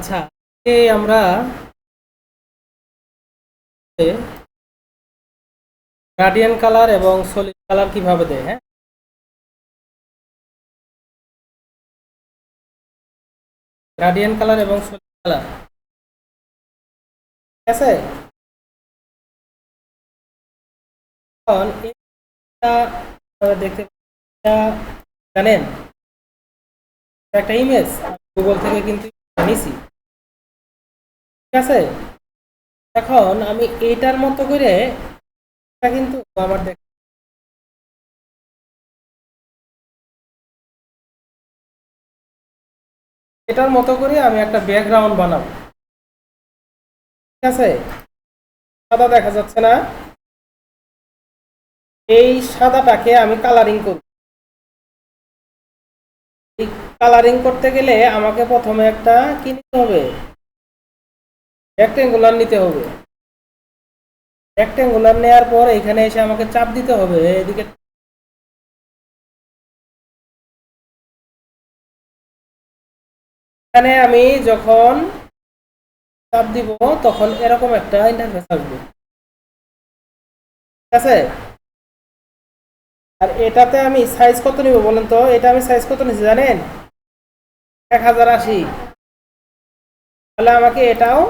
আচ্ছা আমরা gradient colour এবং সলিড কালার কীভাবে দেয় হ্যাঁ? গ্রাডিয়ান কালার এবং সলিড কালার ঠিক আছে? দেখতে জানেন? একটা ইমেজ গুগল থেকে কিন্তু নিছি ঠিক আছে? এখন আমি এইটার মতো করে, এটা কিন্তু আমার দেখ এটার মতো করে আমি একটা ব্যাকগ্রাউন্ড বানাবো। ঠিক আছে? সাদা দেখা যাচ্ছে না? এই সাদাটাকে আমি কালারিং করব। কালারিং করতে গেলে আমাকে প্রথমে একটা কি নিতে হবে। রেক্টেঙ্গুলার নিতে হবে। রেক্টেঙ্গুলার নেওয়ার পর এখানে এসে আমাকে চাপ দিতে হবে। এদিকে এখানে আমি যখন চাপ দিব, তখন এরকম একটা ইন্টারফেস আসবে ঠিক আছে? আর এটাতে আমি সাইজ কত নিব বলেন তো? এটা আমি সাইজ কত নিচ্ছি জানেন? এক হাজার আশি। তাহলে আমাকে এটাও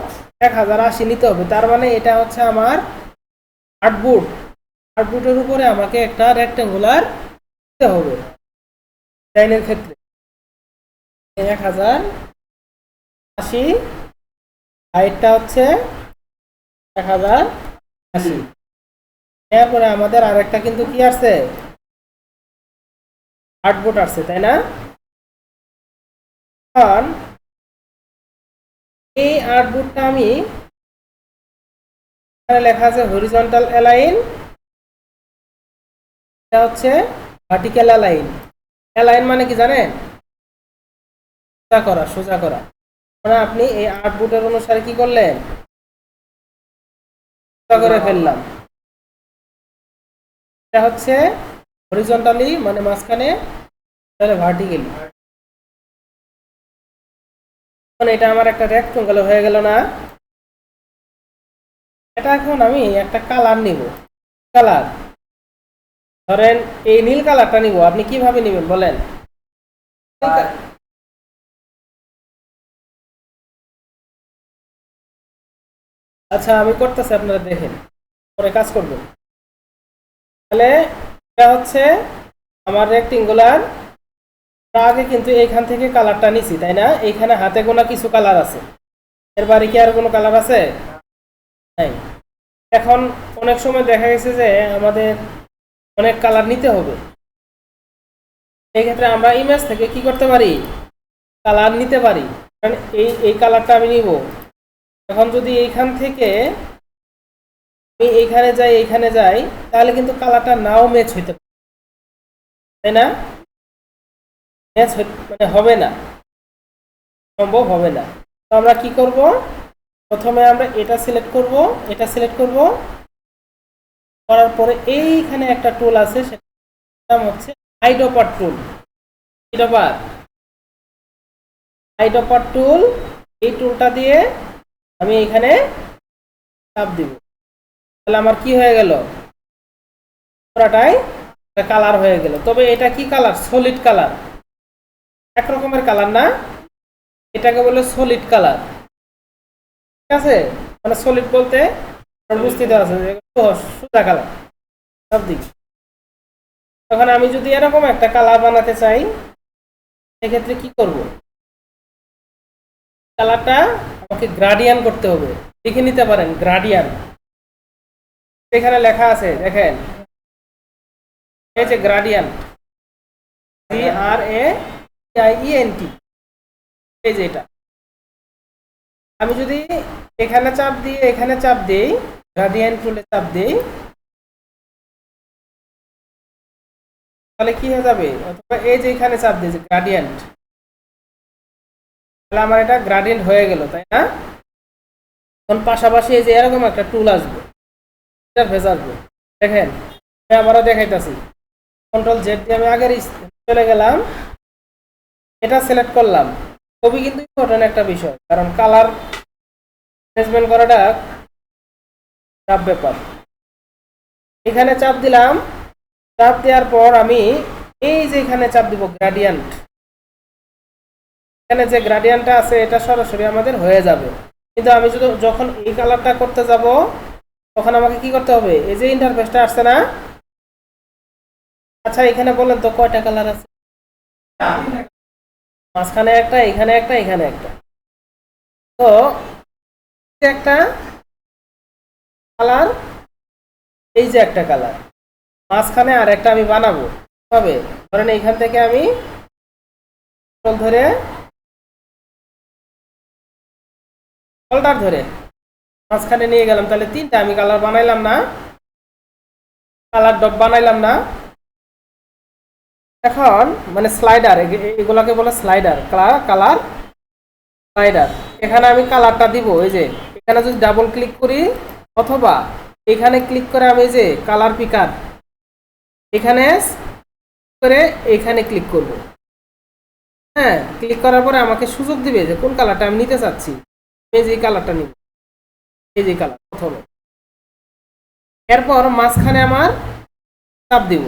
এক হাজার আশি নিতে হবে। তার মানে এটা হচ্ছে আমার আটবুট আটবুটের উপরে আমাকে একটা রেক্টেঙ্গুলার দিতে হবে ডিজাইনের ক্ষেত্রে। এক হাজার আশি হাইটটা হচ্ছে এক হাজার আশি। এরপরে আমাদের আরেকটা কিন্তু কি আসছে? আটবুট আসছে, তাই না? এই আউটপুটটা আমি এখানে লেখা আছে হরিজন্টাল অ্যালাইন এটা হচ্ছে ভার্টিক্যাল অ্যালাইন অ্যালাইন মানে কি জানেন? সোজা করা সোজা করা। মানে আপনি এই আউটপুটের অনুসারে কি করলেন? সোজা করে ফেললাম। এটা হচ্ছে হরিজন্টালি মানে মাঝখানে, তাহলে ভার্টিক্যালি এটা আমার একটা রেক্টঙ্গেল হয়ে গেল না। এটা এখন আমি একটা কালার নিব। কালার। ধরেন এই নীল কালারটা নিব, আপনি কীভাবে নেবেন বলেন? আচ্ছা আমি করতেছি, আপনারা দেখেন। পরে কাজ করবেন তাহলে এটা হচ্ছে আমার রেক্টেঙ্গুলার আগে কিন্তু এইখান থেকে কালারটা নিছি, তাই না? এইখানে হাতে গোনা কিছু কালার আছে। এর বাড়ি কি আর কোনো কালার আছে? নাই। এখন অনেক সময় দেখা গেছে যে আমাদের অনেক কালার নিতে হবে। এই ক্ষেত্রে আমরা ইমেজ থেকে কি করতে পারি? কালার নিতে পারি। কারণ এই এই কালারটা আমি নিব। এখন যদি এইখান থেকে আমি এইখানে যাই এইখানে যাই, তাহলে কিন্তু কালারটা নাও ম্যাচ হইতে পারে। তাই না? ম্যাচ মানে হবে না। সম্ভব হবে না। তো আমরা কি করব? প্রথমে আমরা এটা সিলেক্ট করব, এটা সিলেক্ট করব। করার পরে এইখানে একটা টুল আছে সেটা নাম হচ্ছে আইডোপার টুল আইডোপার আইডোপার টুল এই টুলটা দিয়ে আমি এখানে চাপ দিব। তাহলে আমার কি হয়ে গেল? পুরাটাই কালার হয়ে গেল। তবে এটা কি কালার সলিড কালার এক রকমের কালার না। এটাকে বলে সলিড কালার ঠিক আছে? মানে সলিড বলতে বুঝতে আছে সুদা কালার সব দিক। তখন আমি যদি এরকম একটা কালার বানাতে চাই সেক্ষেত্রে কি করব? কালারটা আমাকে গ্রাডিয়ান করতে হবে। লিখে নিতে পারেন গ্রাডিয়ান এখানে লেখা আছে, দেখেন। এই যে গ্রাডিয়ান জি আর এ ইএনটি এই যে এটা। আমি যদি এখানে চাপ দিয়ে, এখানে চাপ দিই গ্রাডিয়ান্ট টুলে চাপ দিই, তাহলে কি হয়ে যাবে? অথবা এই যে এখানে চাপ দিয়েছে গ্রাডিয়ান্ট তাহলে আমার এটা গ্রাডিয়েন্ট হয়ে গেল, তাই না? এখন পাশাপাশি এই যে এরকম একটা টুল আসবে আসবে দেখেন, আমি আবারও দেখাইতেছি। কন্ট্রোল জেড দিয়ে আমি আগের চলে গেলাম। এটা সিলেক্ট করলাম। খুবই কিন্তু ইম্পর্টেন্ট একটা বিষয়, কারণ কালার ম্যানেজমেন্ট করাটা চাপ ব্যাপার। এখানে চাপ দিলাম। চাপ দেওয়ার পর আমি এই যে এখানে চাপ দিব গ্রাডিয়ান্ট এখানে যে গ্রাডিয়ান্টটা আছে, এটা সরাসরি আমাদের হয়ে যাবে। কিন্তু আমি যদি যখন এই কালারটা করতে যাব, তখন আমাকে কি করতে হবে? এই যে ইন্টারফেসটা আসছে না? আচ্ছা এখানে বলেন তো কয়টা কালার আছে? মাঝখানে একটা, এখানে একটা এখানে একটা। তো একটা কালার, এই যে একটা কালার। মাঝখানে আর একটা আমি বানাবো। হবে ধরেন এইখান থেকে আমি ধরে কলটার ধরে মাঝখানে নিয়ে গেলাম। তাহলে তিনটা, আমি কালার বানাইলাম না, কালার ডব বানাইলাম না। এখন মানে স্লাইডার এগুলোকে বলে স্লাইডার কালার কালার স্লাইডার এখানে আমি কালারটা দিব, এই যে, এখানে যদি ডাবল ক্লিক করি, অথবা এখানে ক্লিক করে আমি এই যে কালার পিকার এখানে করে এখানে ক্লিক করব। হ্যাঁ ক্লিক করার পরে আমাকে সুযোগ দিবে যে কোন কালারটা আমি নিতে চাচ্ছি। আমি যে কালারটা নিব। এই যে কালার প্রথমে। এরপর মাঝখানে আমার চাপ দিব।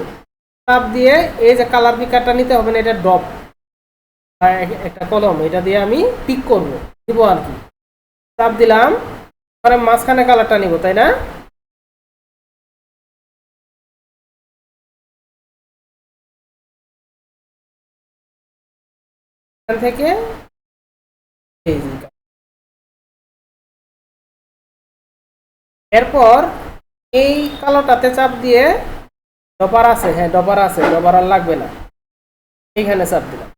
চাপ দিয়ে এই যে কালার পিকারটা নিতে হবে না, এটা ড্রপ একটা কলম, এটা দিয়ে আমি পিক করব, দিব আর কি। চাপ দিলাম পরে মাঝখানে কালারটা নিব, তাই না? থেকে। এরপর এই কালোটাতে চাপ দিয়ে ডবার আছে হ্যাঁ ডবার আছে ডবার আর লাগবে না। এইখানে চাপ দিলাম।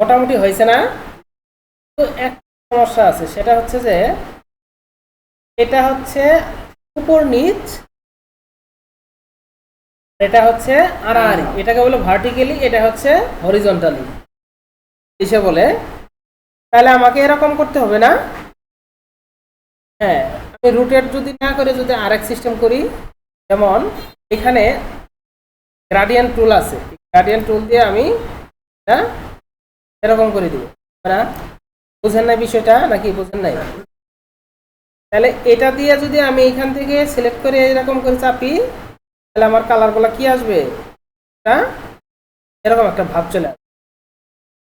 মোটামুটি হয়েছে না? তো এক সমস্যা আছে, সেটা হচ্ছে যে এটা হচ্ছে উপর নিচ, এটা হচ্ছে আড়াআড়ি এটাকে বলে ভার্টিক্যালি এটা হচ্ছে হরিজন্টালি কিসে বলে, তাহলে আমাকে এরকম করতে হবে না? হ্যাঁ আমি রুটেড যদি না করে যদি আরেক সিস্টেম করি যেমন, এখানে গ্রাডিয়ান টুল আছে। গ্রাডিয়ান টুল দিয়ে আমি এটা এরকম করে দিব। না বুঝেন নাই বিষয়টা নাকি বুঝেন নাই? তাহলে এটা দিয়ে যদি আমি এখান থেকে সিলেক্ট করে এরকম করে চাপি, তাহলে আমার কালারগুলো কি আসবে? এটা এরকম একটা ভাব চলে আসবে।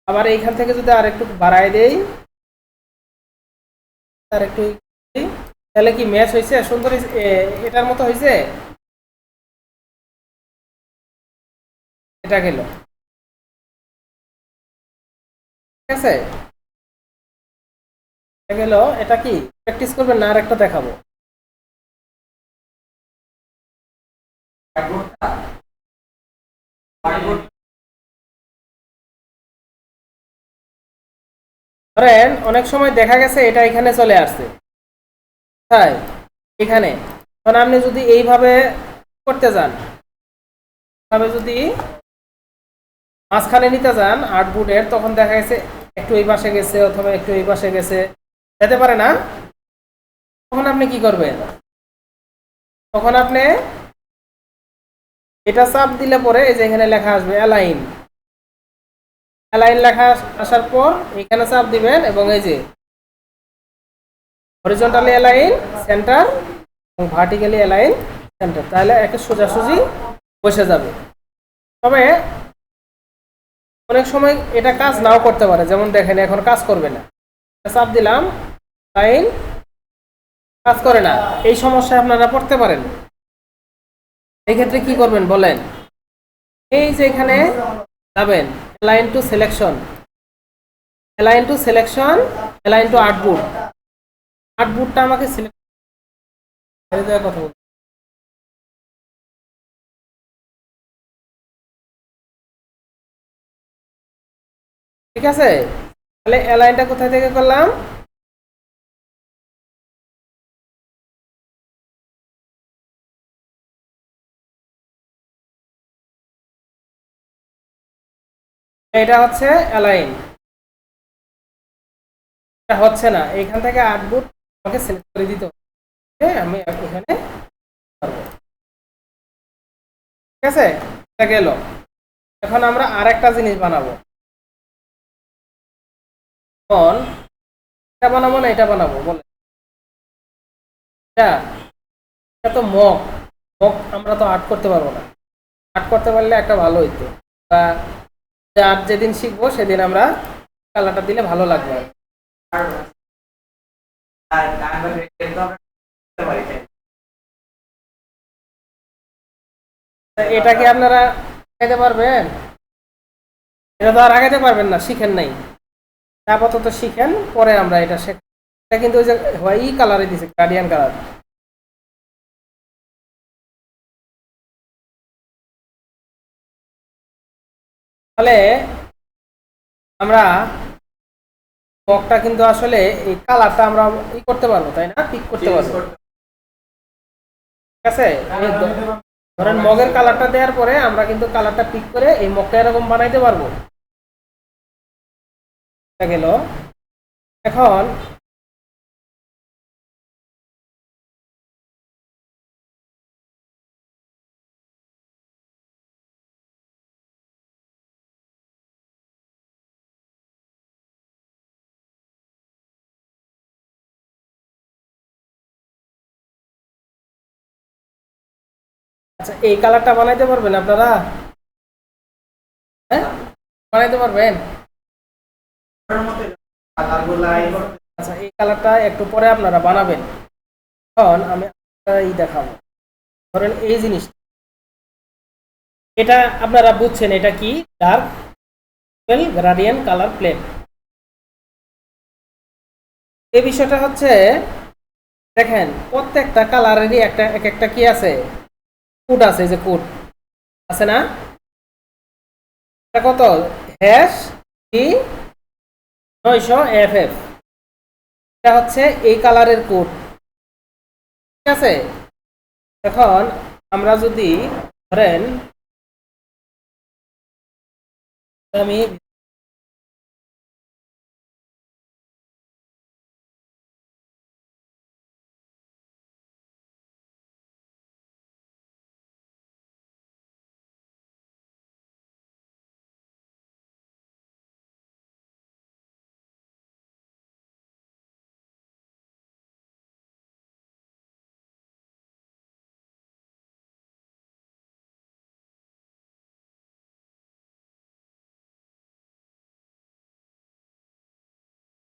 আবার এইখান থেকে যদি আর একটু বাড়ায় দেই আর একটু তাহলে কি ম্যাচ হয়েছে সুন্দর? এটার মতো হয়েছে এটা গেল। ঠিক আছে? গেল। এটা কি? প্র্যাকটিস করবেন না, আর একটা দেখাবো। ধরেন, অনেক সময় দেখা গেছে এটা এখানে চলে আসছে। তাই এখানে। আপনি যদি এইভাবে করতে যান যদি মাঝখানে নিতে যান তখন দেখা গেছে একটু এই পাশে গেছে অথবা একটু এই পাশে গেছে। যেতে পারে না। তখন আপনি কি করবেন? তখন আপনি এটা চাপ দিলে পরে এই যে এখানে লেখা আসবে অ্যালাইন অ্যালাইন লেখা আসার পর এখানে চাপ দিবেন এবং এই যে হরিজন্টালি অ্যালাইন সেন্টার এবং ভার্টিক্যালি অ্যালাইন সেন্টার তাহলে একে সোজাসুজি বসে যাবে। তবে অনেক সময় এটা কাজ নাও করতে পারে, যেমন দেখেন এখন কাজ করবে না। চাপ দিলাম লাইন কাজ করে না। এই সমস্যায় আপনারা পড়তে পারেন। এই ক্ষেত্রে কি করবেন বলেন? এই যে এখানে যাবেন align to selection align to selection align to artboard আর্টবুটটা আমাকে সিলেক্ট কথা বলতে ঠিক আছে? তাহলে অ্যালাইনটা কোথা থেকে করলাম? এটা হচ্ছে অ্যালাইন হচ্ছে না, এখান থেকে আটবুট আমাকে সিলেক্ট করে দিতে হবে। হ্যাঁ আমি করব। ঠিক আছে? এটা গেল। এখন আমরা আরেকটা জিনিস বানাবো। এখন এটা বানাবো না এটা বানাবো? বলে। এটা এটা তো মগ মগ আমরা তো আর্ট করতে পারব না। আর্ট করতে পারলে একটা ভালো হইতো। বা আর্ট যেদিন শিখব, সেদিন আমরা কালারটা দিলে ভালো লাগবে। এটা কি আপনারা আগাইতে পারবেন? এটা তো আর আগাইতে পারবেন না, শিখেন নাই। আপাতত শিখেন, পরে আমরা এটা এটা কিন্তু ওই যে হোয়াই কালারে দিছে গার্ডিয়ান কালার তাহলে আমরা মগটা কিন্তু আসলে এই কালারটা আমরা ই করতে পারব তাই না? পিক করতে পারব। ঠিক আছে? এই দ- ধরেন মগের কালারটা দেওয়ার পরে আমরা কিন্তু কালারটা পিক করে এই মগটা এরকম বানাইতে পারব। দেখা গেল। এখন আচ্ছা এই কালারটা বানাইতে পারবেন আপনারা? হ্যাঁ? বানাইতে পারবেন? আচ্ছা এই কালারটা একটু পরে আপনারা বানাবেন। এখন আমি এই দেখাবো। ধরেন এই জিনিস এটা আপনারা বুঝছেন, এটা কি? ডার্ক গ্রাডিয়ান কালার প্লেট এই বিষয়টা হচ্ছে দেখেন, প্রত্যেকটা কালারেরই একটা এক একটা কি আছে? কোড আছে, এই যে কোড আছে না? কত? হ্যাশ কি নয়শো এফ এফ এটা হচ্ছে এই কালারের কোড ঠিক আছে? এখন আমরা যদি ধরেন, আমি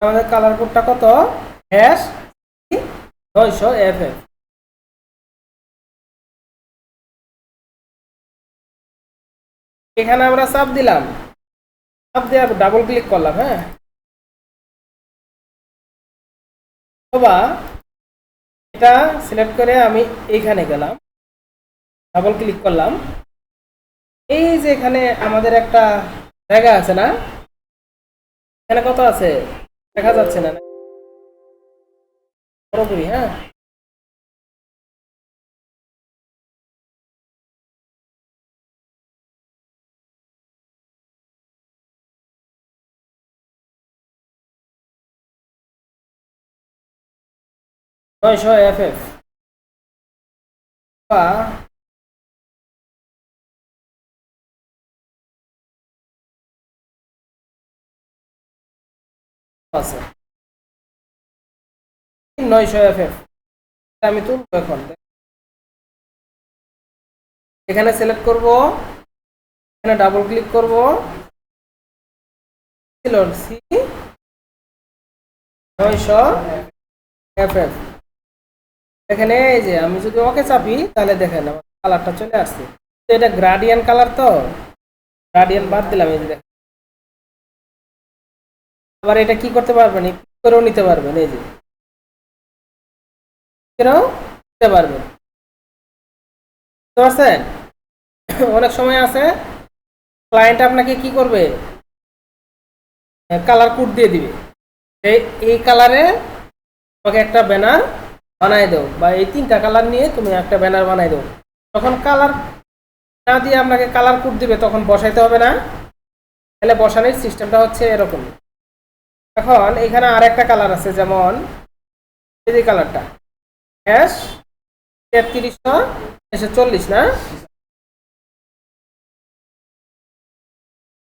আমাদের কালার কোডটা কত? হ্যাশ নয়শো এফ এফ এখানে আমরা চাপ দিলাম। চাপ দিয়ে ডাবল ক্লিক করলাম হ্যাঁ? অথবা এটা সিলেক্ট করে আমি এইখানে গেলাম। ডাবল ক্লিক করলাম। এই যে এখানে আমাদের একটা জায়গা আছে না? এখানে কত আছে? দেখা যাচ্ছে না। পুরোপুরি হ্যাঁ? নয়শো এফ এফ। বা আছে। নয়শো এফ এফ আমি তুলবো এখন। এখানে সিলেক্ট করব। এখানে ডাবল ক্লিক করব। সি। নয়শো এফ এখানে এই যে আমি যদি ওকে চাপি, তাহলে দেখেন আমার কালারটা চলে আসছে। এটা গ্রাডিয়ান কালার তো? গ্রাডিয়ান বাদ দিলাম এই যে আবার এটা কি করতে পারবেন? করেও নিতে পারবেন, এই যে। করেও নিতে পারবেন। অনেক সময় আছে ক্লায়েন্ট আপনাকে কি করবে? কালার কোড দিয়ে দিবে। এই কালারে তোমাকে একটা ব্যানার বানাই দাও, বা এই তিনটা কালার নিয়ে তুমি একটা ব্যানার বানাই দাও। তখন কালার না দিয়ে আপনাকে কালার কোড দিবে, তখন বসাইতে হবে না। তাহলে বসানোর সিস্টেমটা হচ্ছে এরকম। এখন এখানে আর একটা কালার আছে, যেমন এই যে কালারটা। হ্যাশ তেত্রিশশো এসে চল্লিশ, না?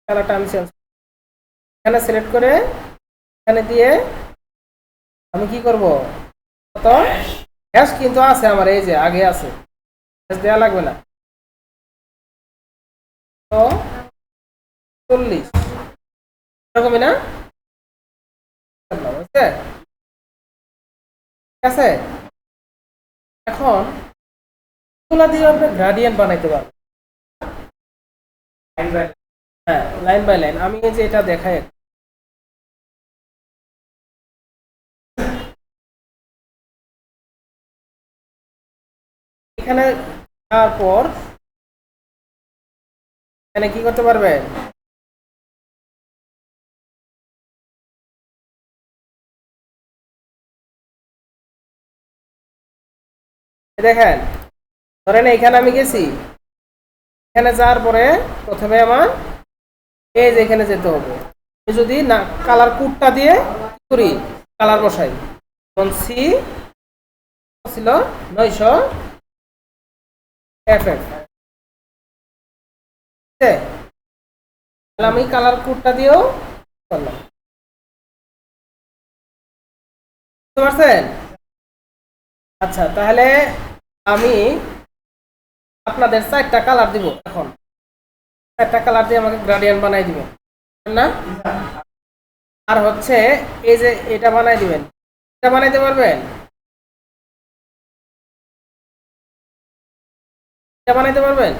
কালারটা আমি চেঞ্জ এখানে সিলেক্ট করে এখানে দিয়ে আমি কি করব? কত গ্যাস কিন্তু আছে আমার, এই যে আগে আছে। গ্যাস দেওয়া লাগবে না। তো চল্লিশ। এরকমই না? ঠিক আছে? এখন এগুলা দিয়ে আপনি গ্রাডিয়েন্ট বানাইতে পারবেন হ্যাঁ লাইন বাই লাইন আমি যে এটা দেখাই। এখানে তারপর এখানে কি করতে পারবেন? দেখেন, ধরেন এখানে আমি গেছি। এখানে যাওয়ার পরে প্রথমে আমার এই যে এখানে যেতে হবে। যদি না, কালার কোডটা দিয়ে করি? কালার বসাই। তখন সি ছিল নয়শো এফ তাহলে আমি কালার কোডটা দিয়েও করলাম। বুঝতে পারছেন? আচ্ছা তাহলে আমি আপনাদের চারটা কালার দিব এখন। চারটা কালার দিয়ে আমাকে গ্রাডিয়ান বানাই দিবেন না? আর হচ্ছে এই যে এটা বানাই দিবেন। এটা বানাইতে পারবেন? এটা বানাইতে পারবেন?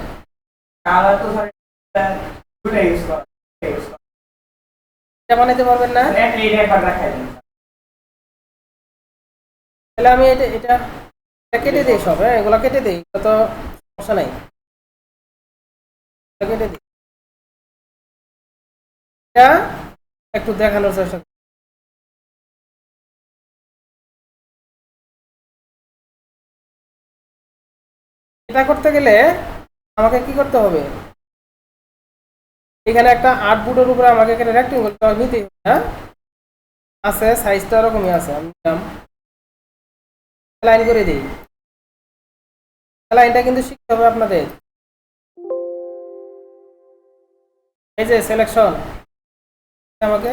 এটা বানাইতে পারবেন না? তাহলে আমি এটা এটা কেটে দিই সব হ্যাঁ এগুলো কেটে দিই, এগুলো তো সমস্যা নাই। কেটে দিই। এটা একটু দেখানোর চেষ্টা। এটা করতে গেলে আমাকে কি করতে হবে? এখানে একটা আট বুটের উপরে আমাকে এখানে রেক্টেঙ্গল নিতে হবে হ্যাঁ? আছে সাইজটা এরকমই আছে, আমি লাইন করে দিই। লাইনটা কিন্তু শিখতে হবে আপনাদের। এই যে সিলেকশন আমাকে।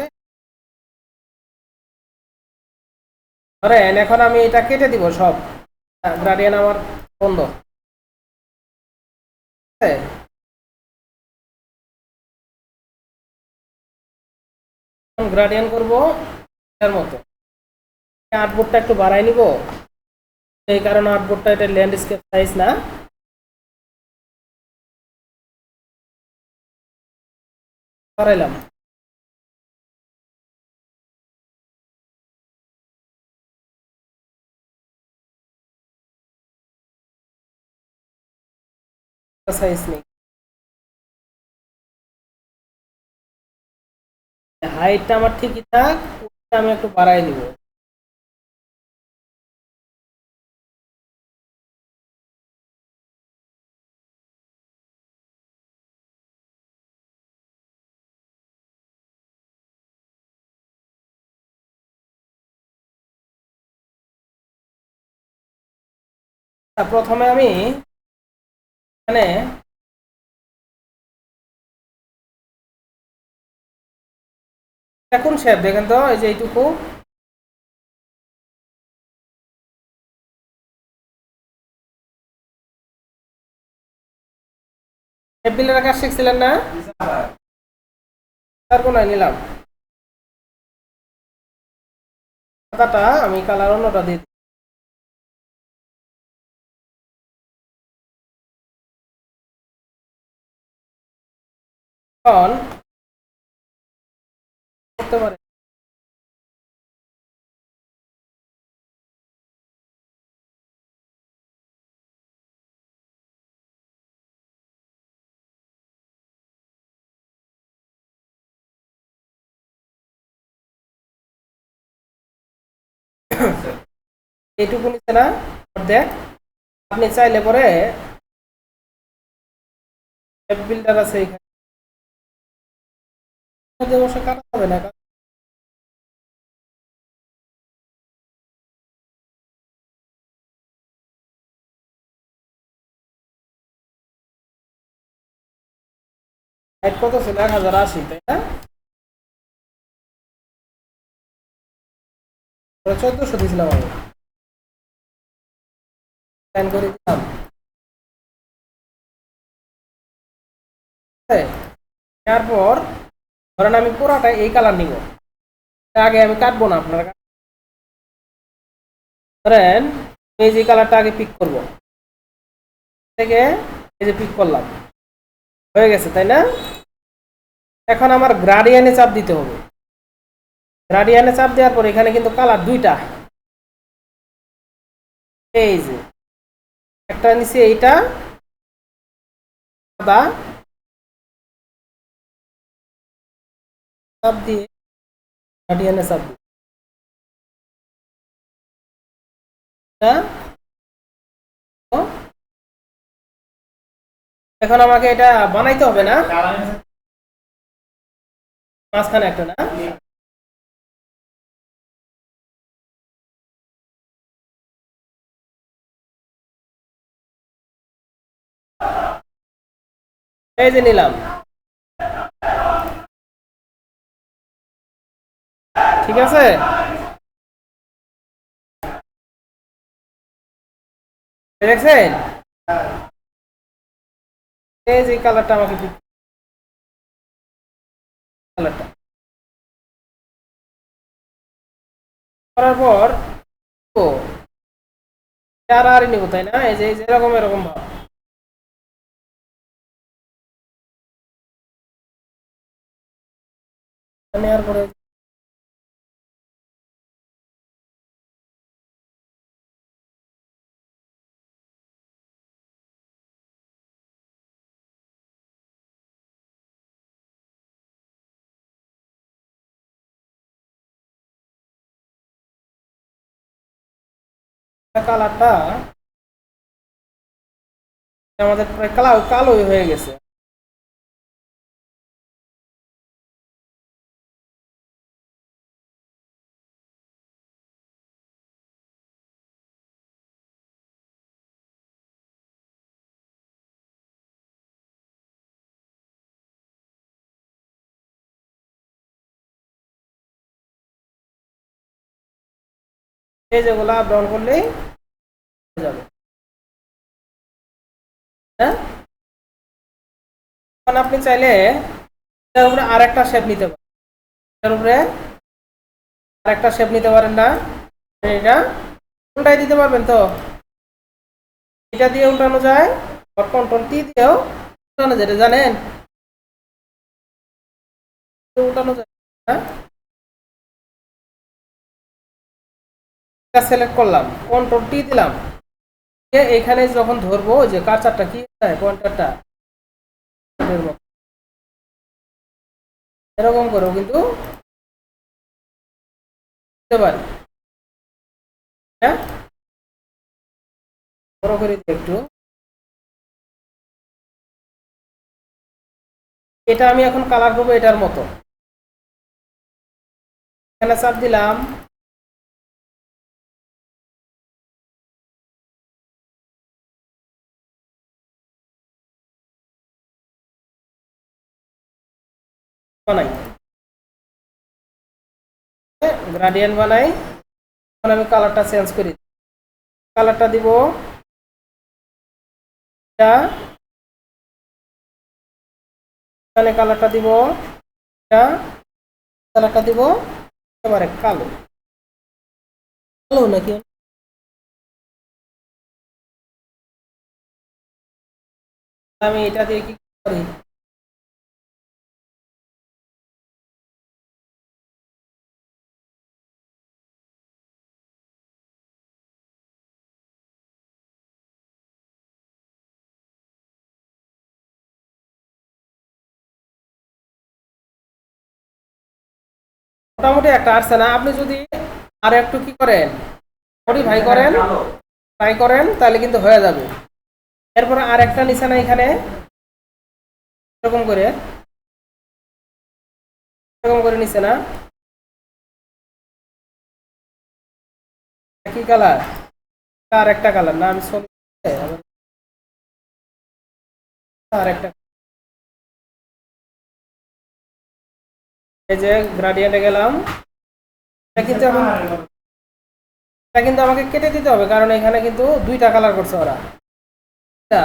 ধরেন, এখন আমি এটা কেটে দিব সব। গ্রাডিয়ান আমার বন্ধ? গ্রাডিয়ান করব এর মতো। আর্টবোর্ডটা একটু বাড়াই নিব। এই কারণে আর্টবোর্ডটা এটা ল্যান্ডস্কেপ সাইজ না। বাড়াইলাম। সাইজ নেই। হাইটটা আমার ঠিকই থাক আমি একটু বাড়াই দিব প্রথমে আমি এখানে কোন শেপ, দেখেন তো, এই যে এইটুকু। শেপ বিলের কাজ শিখছিলেন না? তার কোনায় নিলাম। খাতাটা আমি কালার অন্যটা দিয়ে এখন করতে পারে। না অর্ধেক আপনি চাইলে পরে বিল্ডার আছে এখানে মধ্যে বসে কাটা হবে না কত ছিল? এক হাজার আশি তাই না? চোদ্দশো দিয়েছিলাম আমি। প্ল্যান করে দিলাম। হ্যাঁ, নেওয়ার পর ধরেন আমি পুরাটা এই কালার নিব। আগে আমি কাটবো না আপনার ধরেন এই যে কালারটা আগে পিক করব। থেকে এই যে পিক করলাম। হয়ে গেছে, তাই না? এখন আমার গ্রাডিয়ানে চাপ দিতে হবে। গ্রাডিয়ানে চাপ দেওয়ার পর এখানে কিন্তু কালার দুইটা। এই যে, একটা নিচে এইটা সাদা চাপ দিয়ে গ্রাডিয়ানে চাপ দিয়ে। হ্যাঁ? এখন আমাকে এটা বানাইতে হবে না? মাঝখানে একটা না? এই যে নিলাম। ঠিক আছে? দেখছেন? এই যে কালারটা আমাকে কালারটা করার পর, ও চার আর নিব, তাই না? এই যে এরকম এরকম ভাব। নেওয়ার পরে কালারটা আমাদের প্রায় কালো কালোই হয়ে গেছে। এই যেগুলো আপ ডাউন করলেই যাবে। হ্যাঁ? আপনি চাইলে এটার উপরে আরেকটা শেপ নিতে পারেন। এটার উপরে আরেকটা শেপ নিতে পারেন না। এটা উল্টাই দিতে পারবেন তো? এটা দিয়ে উল্টানো যায়। আর কন্ট্রোল টি দিয়েও উল্টানো যায়। এটা জানেন? উল্টানো যায়। হ্যাঁ? সিলেক্ট করলাম। কন্ট্রোল টি দিলাম। এখানে যখন ধরবো যে কার্সারটা কি পয়েন্টারটা? এরকম করেও কিন্তু। হ্যাঁ? করে একটু। এটা আমি এখন কালার করব এটার মতো। এখানে চাপ দিলাম। বানাই। গ্রাডিয়েন্ট বানাই। এখন আমি কালারটা চেঞ্জ করি। কালারটা দিব এখানে কালারটা দিব কালারটা দিব এবারে কালো। কালো নাকি? আমি এটা দিয়ে কি করি? মোটামুটি একটা আসছে না। আপনি যদি আর একটু কি করেন মডিফাই করেন ট্রাই করেন, তাহলে কিন্তু হয়ে যাবে। এরপর আর একটা নিশানা এখানে। এরকম করে। এরকম করে নিচে না। কি কালার আর একটা কালার না, আমি আর একটা এই যে গ্রাডিয়েন্টে গেলাম। এটা কিন্তু আমাকে কেটে দিতে হবে কারণ এখানে কিন্তু দুইটা কালার করছে ওরা। আচ্ছা,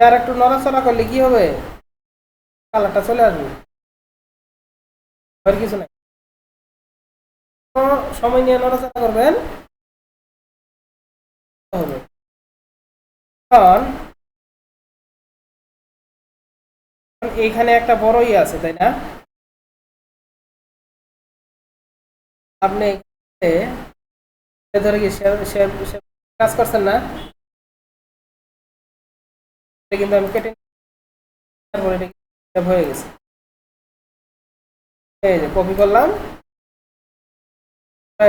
আর একটু নড়াচড়া করলে কি হবে? কালারটা চলে আসবে। আর কিছু নাই। সময় নিয়ে নড়াচড়া করবেন? এইখানে একটা বড়ই আছে, তাই না? আপনি ধরে কি কাজ করছেন না? কিন্তু আমি কেটে হয়ে গেছে। এই যে কপি করলাম।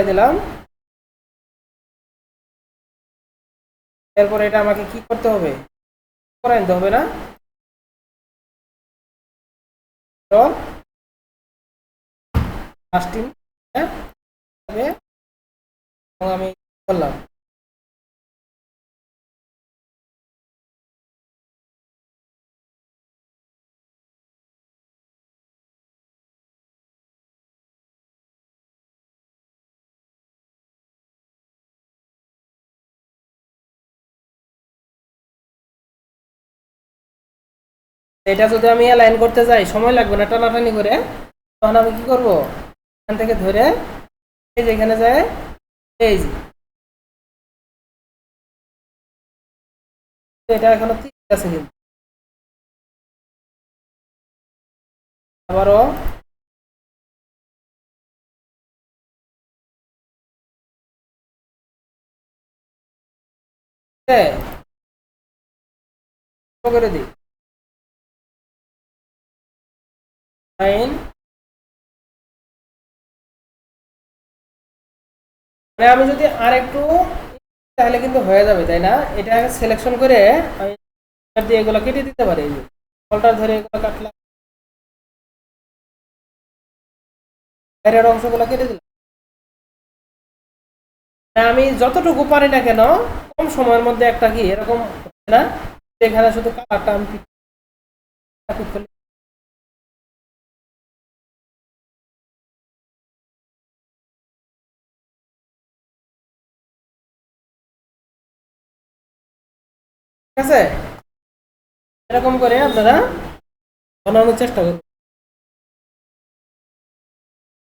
দিলাম। এরপরে এটা আমাকে কি করতে হবে? করে আনতে হবে না? হ্যাঁ? আমি করলাম। এটা যদি আমি অ্যালাইন করতে যাই, সময় লাগবে না টানাটানি করে, তখন আমি কি করব? এখান থেকে ধরে, এই যে এখানে যায়, এই যে। এটা এখনও ঠিক আছে কিন্তু। আবারও। করে দিই। মানে আমি যদি আর একটু তাহলে কিন্তু হয়ে যাবে, তাই না? এটা সিলেকশন করে আমি দিয়ে এগুলো কেটে দিতে পারি। এই ফলটার ধরে এগুলো কাটলাম। বাইরের অংশগুলো কেটে দিলাম। আমি যতটুকু পারি না কেন, কম সময়ের মধ্যে একটা কি এরকম না? এখানে শুধু কালারটা আমি আছে? এরকম করে আপনারা বানানোর চেষ্টা করুন।